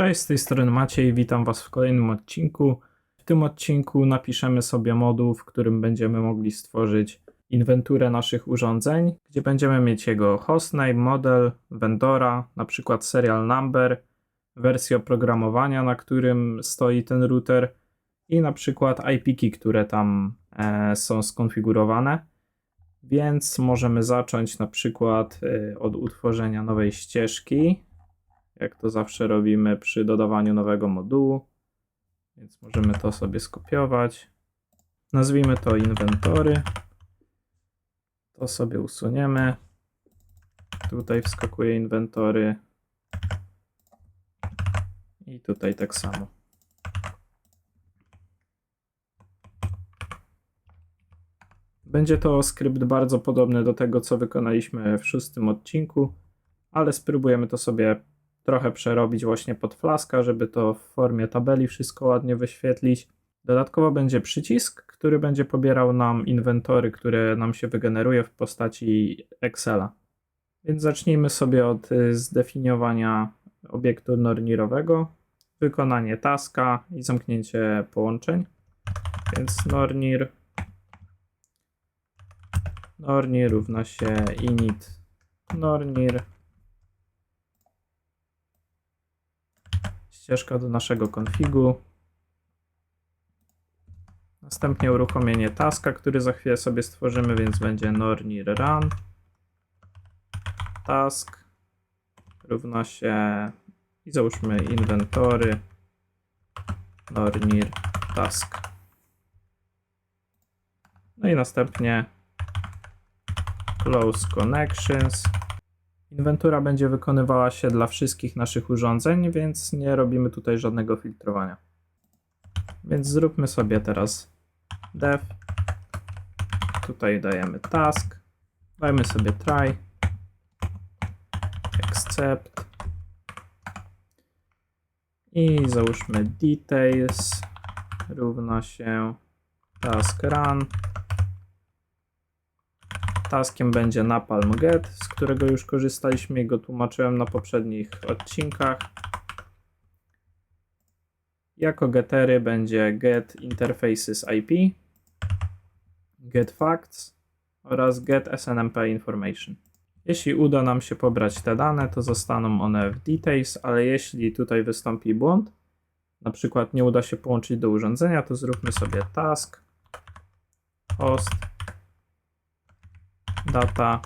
Cześć, z tej strony Maciej, witam Was w kolejnym odcinku. W tym odcinku napiszemy sobie moduł, w którym będziemy mogli stworzyć inwenturę naszych urządzeń, gdzie będziemy mieć jego hostname, model, vendora, na przykład serial number, wersję oprogramowania, na którym stoi ten router i na przykład IP-ki, które tam e, są skonfigurowane. Więc możemy zacząć na przykład e, od utworzenia nowej ścieżki, jak to zawsze robimy przy dodawaniu nowego modułu. Więc możemy to sobie skopiować. Nazwijmy to inwentory. To sobie usuniemy. Tutaj wskakuje inwentory. I tutaj tak samo. Będzie to skrypt bardzo podobny do tego, co wykonaliśmy w szóstym odcinku, ale spróbujemy to sobie trochę przerobić właśnie pod flaska, żeby to w formie tabeli wszystko ładnie wyświetlić. Dodatkowo będzie przycisk, który będzie pobierał nam inwentory, które nam się wygeneruje w postaci Excela. Więc zacznijmy sobie od y, zdefiniowania obiektu nornirowego, wykonanie taska i zamknięcie połączeń. Więc nornir nornir równa się init nornir ścieżka do naszego konfigu. Następnie uruchomienie taska, który za chwilę sobie stworzymy, więc będzie nornir run. Task równa się i załóżmy inwentory nornir task. No i następnie close connections. Inwentura będzie wykonywała się dla wszystkich naszych urządzeń, więc nie robimy tutaj żadnego filtrowania. Więc zróbmy sobie teraz dev. Tutaj dajemy task. Dajmy sobie try. Accept. I załóżmy details równa się task run. Taskiem będzie Napalm Get, z którego już korzystaliśmy i go tłumaczyłem na poprzednich odcinkach. Jako getery będzie Get Interfaces IP, Get Facts oraz Get SNMP Information. Jeśli uda nam się pobrać te dane, to zostaną one w Details, ale jeśli tutaj wystąpi błąd, na przykład nie uda się połączyć do urządzenia, to zróbmy sobie task host data.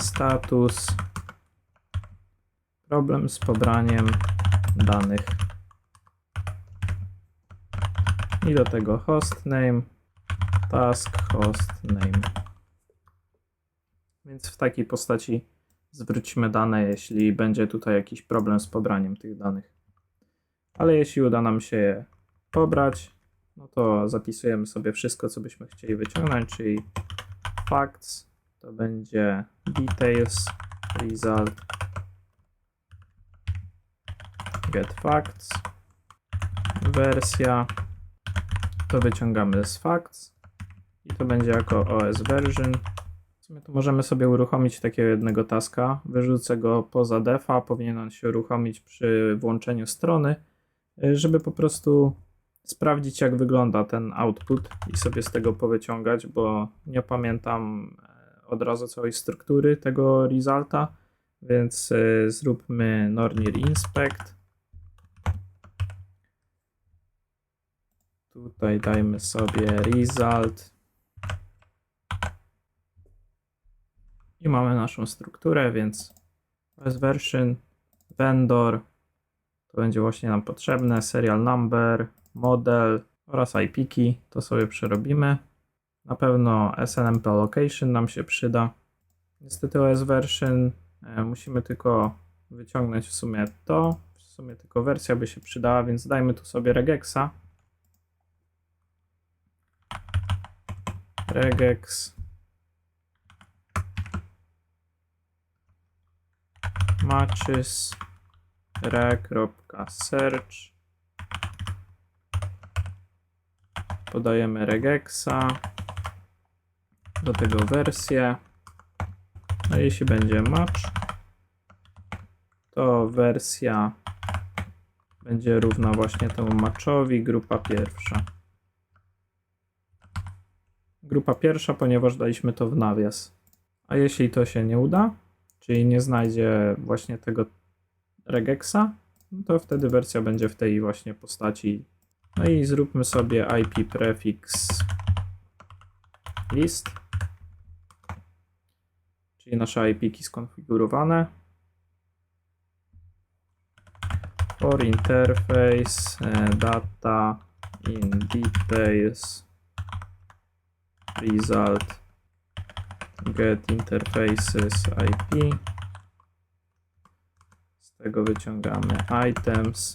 Status. Problem z pobraniem danych. I do tego hostname task hostname więc w takiej postaci zwrócimy dane jeśli będzie tutaj jakiś problem z pobraniem tych danych. Ale jeśli uda nam się je pobrać no to zapisujemy sobie wszystko, co byśmy chcieli wyciągnąć, czyli facts. To będzie details result. Get facts. Wersja. To wyciągamy z facts. I to będzie jako OS version. W sumie to możemy sobie uruchomić takiego jednego taska. Wyrzucę go poza defa. Powinien on się uruchomić przy włączeniu strony żeby po prostu sprawdzić, jak wygląda ten output i sobie z tego powyciągać, bo nie pamiętam e, od razu całej struktury tego resulta, więc e, zróbmy nornir inspect. Tutaj dajmy sobie result. I mamy naszą strukturę, więc OS version, vendor, to będzie właśnie nam potrzebne, serial number, model oraz IP-ki, to sobie przerobimy. Na pewno SNMP location nam się przyda. Niestety OS version e, musimy tylko wyciągnąć w sumie to. W sumie tylko wersja by się przydała, więc dajmy tu sobie regexa. regex matches re.search podajemy regexa, do tego wersję, no jeśli będzie match, to wersja będzie równa właśnie temu matchowi, grupa pierwsza. Grupa pierwsza, ponieważ daliśmy to w nawias. A jeśli to się nie uda, czyli nie znajdzie właśnie tego regexa, no to wtedy wersja będzie w tej właśnie postaci. No i zróbmy sobie IP prefix list, czyli nasze IP skonfigurowane. For interface e, data in details result get interfaces IP. Z tego wyciągamy items.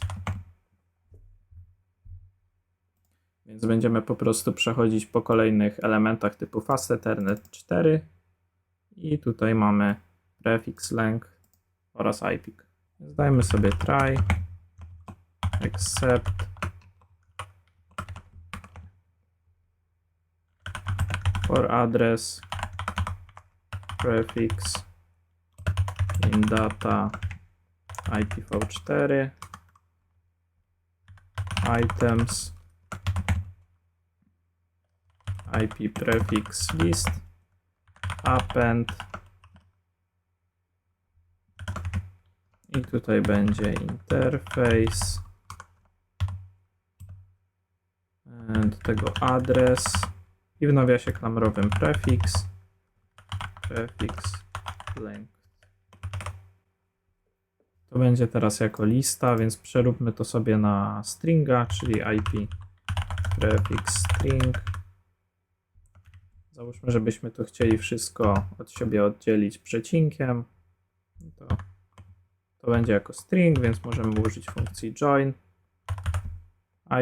Więc będziemy po prostu przechodzić po kolejnych elementach typu fast ethernet 4 i tutaj mamy prefix length oraz IP. Więc dajmy sobie try except for address prefix in data IPv4 items IP prefix list append. I tutaj będzie interface e, do tego adres. I w nawiasie klamrowym prefix. Prefix length. To będzie teraz jako lista, więc przeróbmy to sobie na stringa, czyli IP prefix string. Załóżmy, żebyśmy to chcieli wszystko od siebie oddzielić przecinkiem. To, to będzie jako string, więc możemy użyć funkcji join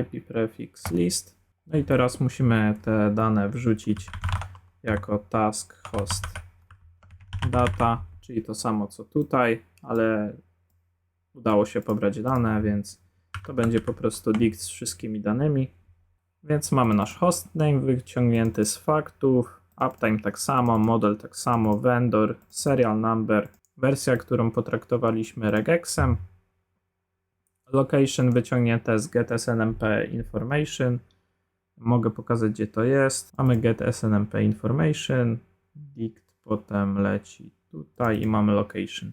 IP prefix list. No i teraz musimy te dane wrzucić jako task host data, czyli to samo co tutaj, ale udało się pobrać dane, więc to będzie po prostu dict z wszystkimi danymi. Więc mamy nasz hostname wyciągnięty z faktów, uptime tak samo, model tak samo, vendor, serial number, wersja, którą potraktowaliśmy regexem, location wyciągnięte z get snmp information. Mogę pokazać, gdzie to jest. Mamy get snmp information, dict potem leci tutaj i mamy location.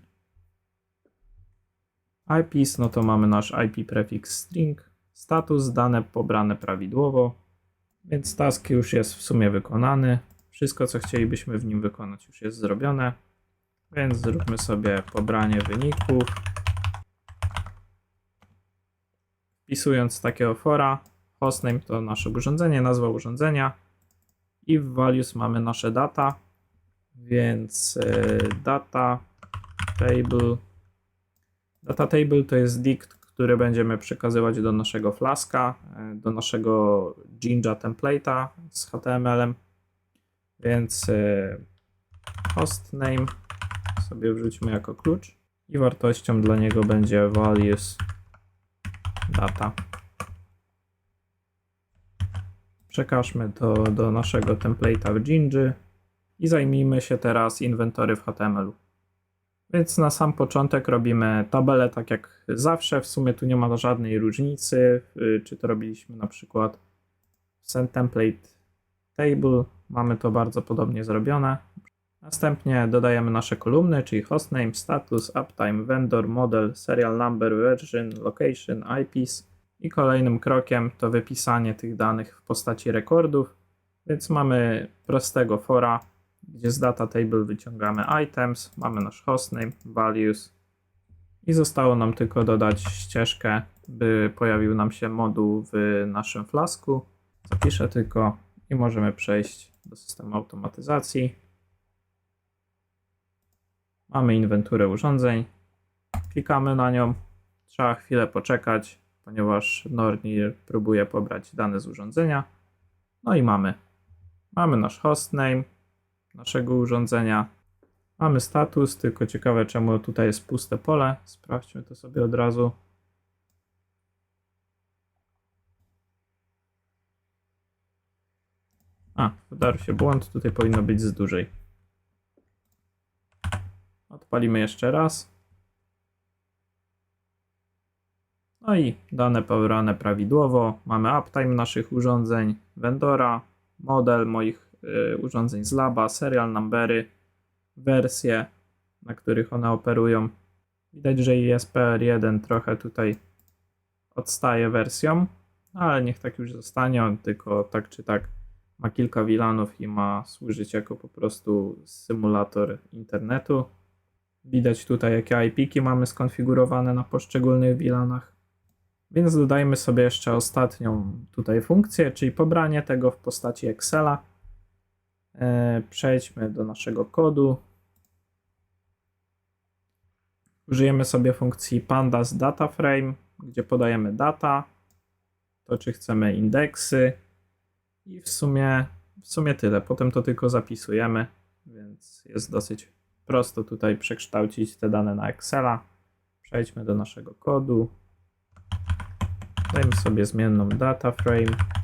IPs, no to mamy nasz IP prefix string, status, dane pobrane prawidłowo, więc task już jest w sumie wykonany. Wszystko, co chcielibyśmy w nim wykonać, już jest zrobione, więc zróbmy sobie pobranie wyników. Wpisując takiego fora, hostname to nasze urządzenie, nazwa urządzenia i w values mamy nasze data, więc yy, data table Data table to jest dict, który będziemy przekazywać do naszego flaska, e, do naszego Jinja template'a z HTML-em. Więc e, hostname sobie wrzućmy jako klucz i wartością dla niego będzie values data. Przekażmy to do naszego template'a w Jinja i zajmijmy się teraz inwentory w HTML-u. Więc na sam początek robimy tabelę tak jak zawsze. W sumie tu nie ma żadnej różnicy, y, czy to robiliśmy na przykład w send template table. Mamy to bardzo podobnie zrobione. Następnie dodajemy nasze kolumny, czyli hostname, status, uptime, vendor, model, serial number, version, location, IPs. I kolejnym krokiem to wypisanie tych danych w postaci rekordów. Więc mamy prostego fora, gdzie z data table wyciągamy items, mamy nasz hostname, values i zostało nam tylko dodać ścieżkę, by pojawił nam się moduł w naszym flasku. Zapiszę tylko i możemy przejść do systemu automatyzacji. Mamy inwenturę urządzeń. Klikamy na nią. Trzeba chwilę poczekać, ponieważ Nornir próbuje pobrać dane z urządzenia. No i mamy. Mamy nasz hostname, naszego urządzenia. Mamy status, tylko ciekawe czemu tutaj jest puste pole. Sprawdźmy to sobie od razu. A, wydarł się błąd, tutaj powinno być z dużej. Odpalimy jeszcze raz. No i dane pobrane prawidłowo. Mamy uptime naszych urządzeń, vendora, model moich urządzeń z laba, serial numbery, wersje, na których one operują. Widać, że ISPR1 trochę tutaj odstaje wersją, ale niech tak już zostanie, on tylko tak czy tak ma kilka VLANów i ma służyć jako po prostu symulator internetu. Widać tutaj, jakie IP-ki mamy skonfigurowane na poszczególnych VLANach. Więc dodajmy sobie jeszcze ostatnią tutaj funkcję, czyli pobranie tego w postaci Excela. E, Przejdźmy do naszego kodu. Użyjemy sobie funkcji pandas data frame, gdzie podajemy data, to czy chcemy indeksy i w sumie, w sumie tyle. Potem to tylko zapisujemy, więc jest dosyć prosto tutaj przekształcić te dane na Excela. Przejdźmy do naszego kodu. Dajmy sobie zmienną data frame.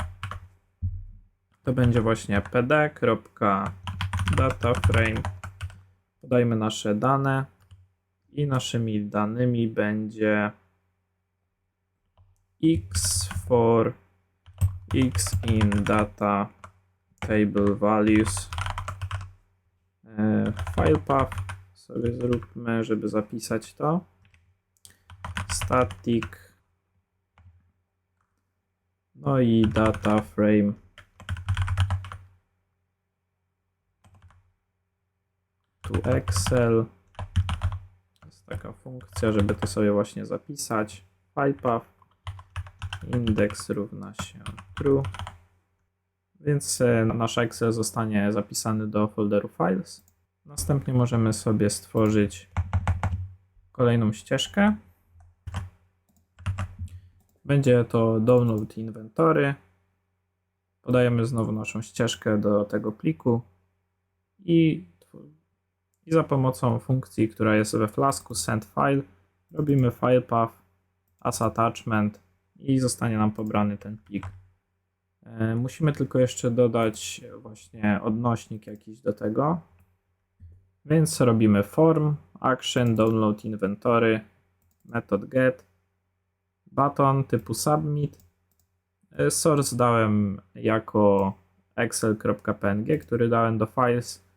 To będzie właśnie pd.dataframe. Podajmy nasze dane. I naszymi danymi będzie x for x in data table values. E, file path sobie zróbmy, żeby zapisać to. Static. No i data frame to Excel. Jest taka funkcja, żeby to sobie właśnie zapisać. File path index równa się true. Więc e, nasz Excel zostanie zapisany do folderu files. Następnie możemy sobie stworzyć kolejną ścieżkę. Będzie to download inwentory. Podajemy znowu naszą ścieżkę do tego pliku. I, i za pomocą funkcji, która jest we flasku send file, robimy file path as attachment i zostanie nam pobrany ten plik. E, Musimy tylko jeszcze dodać właśnie odnośnik jakiś do tego. Więc robimy form, action, download inventory, method get button typu submit. E, Source dałem jako excel.png, który dałem do files.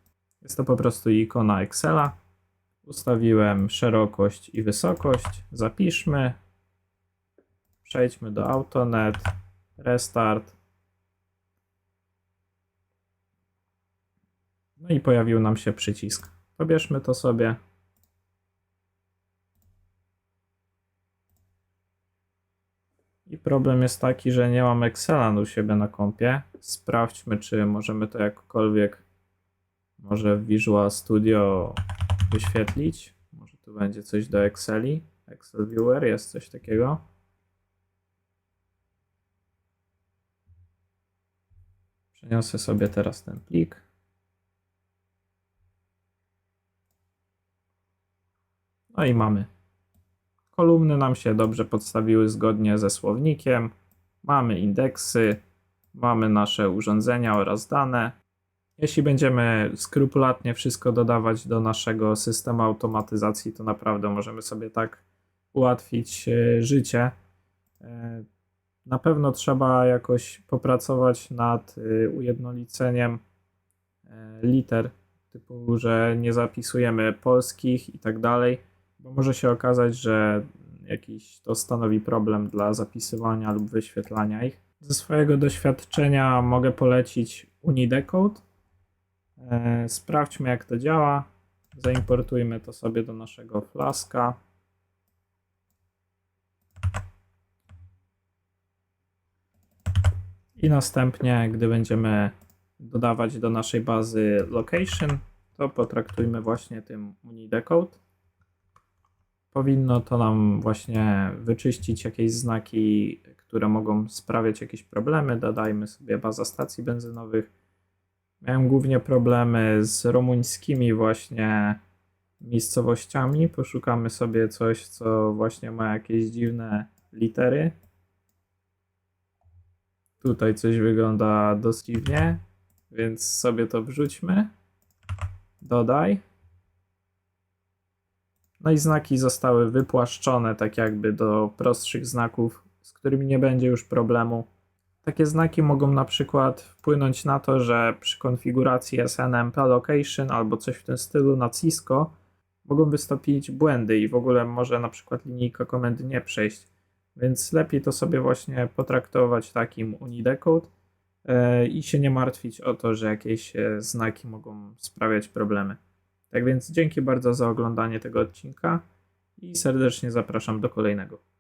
Jest to po prostu ikona Excela. Ustawiłem szerokość i wysokość. Zapiszmy. Przejdźmy do AutoNet. Restart. No i pojawił nam się przycisk. Pobierzmy to sobie. I problem jest taki, że nie mam Excela u siebie na kompie. Sprawdźmy, czy możemy to jakkolwiek może w Visual Studio wyświetlić. Może tu będzie coś do Exceli. Excel Viewer, jest coś takiego. Przeniosę sobie teraz ten plik. No i mamy Kolumny nam się dobrze podstawiły zgodnie ze słownikiem. Mamy indeksy, mamy nasze urządzenia oraz dane. Jeśli będziemy skrupulatnie wszystko dodawać do naszego systemu automatyzacji, to naprawdę możemy sobie tak ułatwić e, życie. E, Na pewno trzeba jakoś popracować nad e, ujednoliceniem liter, typu, że nie zapisujemy polskich i tak dalej bo może się okazać, że jakiś to stanowi problem dla zapisywania lub wyświetlania ich. Ze swojego doświadczenia mogę polecić Unidecode. E, sprawdźmy jak to działa. Zaimportujmy to sobie do naszego flaska. I następnie, gdy będziemy dodawać do naszej bazy location, to potraktujmy właśnie tym Unidecode powinno to nam właśnie wyczyścić jakieś znaki, które mogą sprawiać jakieś problemy. Dodajmy sobie baza stacji benzynowych. Miałem głównie problemy z rumuńskimi właśnie miejscowościami. Poszukamy sobie coś, co właśnie ma jakieś dziwne litery. Tutaj coś wygląda dość dziwnie, więc sobie to wrzućmy. Dodaj. No i znaki zostały wypłaszczone tak jakby do prostszych znaków, z którymi nie będzie już problemu. Takie znaki mogą na przykład wpłynąć na to, że przy konfiguracji SNMP location albo coś w tym stylu na Cisco mogą wystąpić błędy i w ogóle może na przykład linijka komendy nie przejść. Więc lepiej to sobie właśnie potraktować takim Unidecode e, i się nie martwić o to, że jakieś e, znaki mogą sprawiać problemy. Tak więc dzięki bardzo za oglądanie tego odcinka i serdecznie zapraszam do kolejnego.